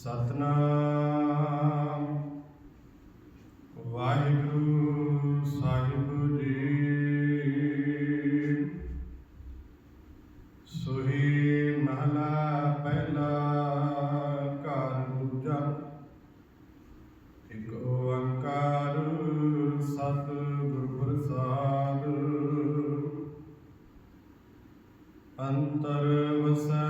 ਸਤਨਾਮ। ਵਾਹਿਗੁਰੂ ਸਾਹਿਬ ਜੀ। ਸੁਹੀ ਮਹਲਾ ਪਹਿਲਾ ਘਰ ਦੂਜਾ। ਇਕ ਓੰਕਾਰ ਸਤ ਗੁਰ ਪ੍ਰਸਾਦ। ਅੰਤਰ ਵਸਨਾ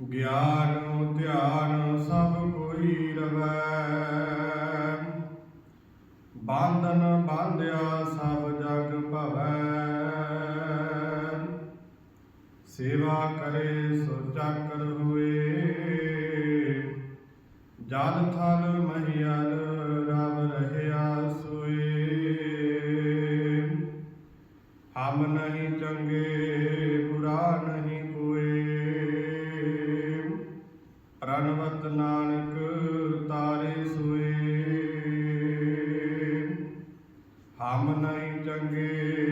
ਗਿਆਨ, ਧਿਆਨ ਸਭ ਕੋਈ ਰਵੈ। ਬਾਂਧਨ ਬਾਂਧਿਆ ਸਭ ਜਗ ਭਵੈ। ਸੇਵਾ ਕਰੇ ਸੋ ਚਾਕਰ ਹੋਏ। ਜਲ ਥਲ ਮਹੀਲ ਰਵ ਰਹਿਆ ਸੋਏ। ਹਮ ਨਹੀਂ ਚੰਗੇ ਹਮ ਨਹੀਂ ਚੰਗੇ